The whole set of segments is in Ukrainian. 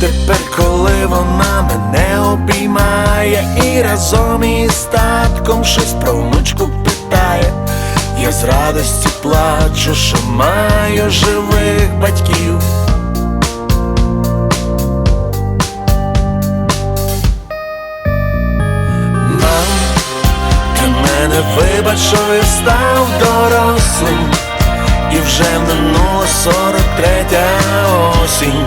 Тепер, коли вона мене обіймає і разом із татком щось про внучку питає, я з радості плачу, що маю живих батьків. Вибач, що я став дорослим, і вже минула сорок третя осінь,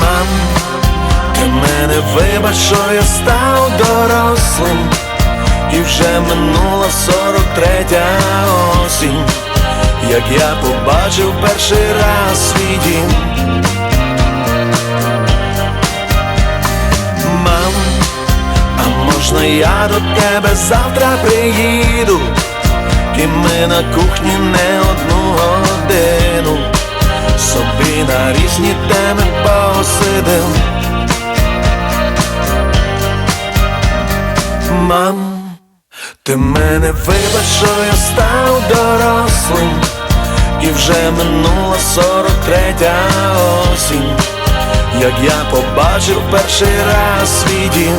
Мам, ти мене вибач, що я став дорослим, і вже минула сорок третя осінь, як я побачив перший раз свій дім. Мам, а можна я до тебе завтра приїду, і ми на кухні не одну годину собі на різні теми посидим. Мам, ти мене вибач, що я став дорослим, і вже минула сорок третя осінь, як я побачив перший раз свій дім.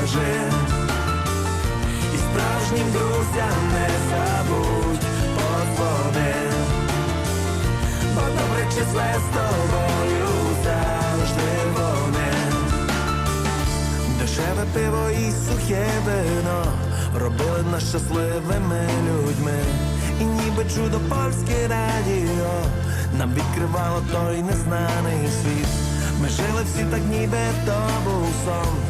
Розкаже. І справжнім друзям не забудь подзвони. Бо добре числе з тобою завжди вони. Дешеве пиво і сухе вино робили нас щасливими людьми. І ніби чудо польське радіо нам відкривало той незнаний світ. Ми жили всі так, ніби то був сон,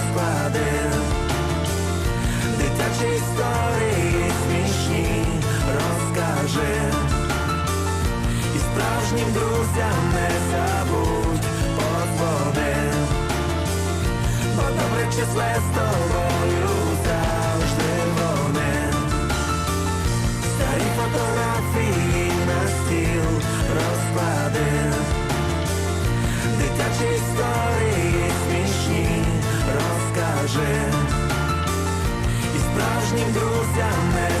розкладив. Дитячі історії смішні розкаже. І справжнім друзям не забудь подзвони. Бо добре числе з тобою завжди вони. Старі фотографії на стіл розкладив. Дитячі історії розкаже. І справжнім друзям не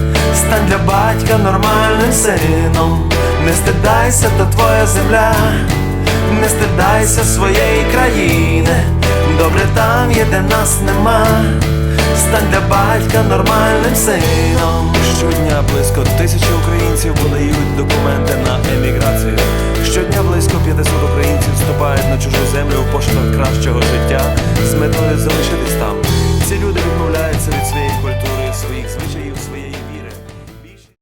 Стань для батька нормальним сином. Не стидайся, то твоя земля, не стидайся своєї країни. Добре там є, де нас нема. Стань для батька нормальним сином. Щодня близько тисячі українців подають документи на еміграцію. Щодня близько 500 українців вступають на чужу землю в пошуках кращого життя з метою залишитись там. Ці люди відмовляються від своєї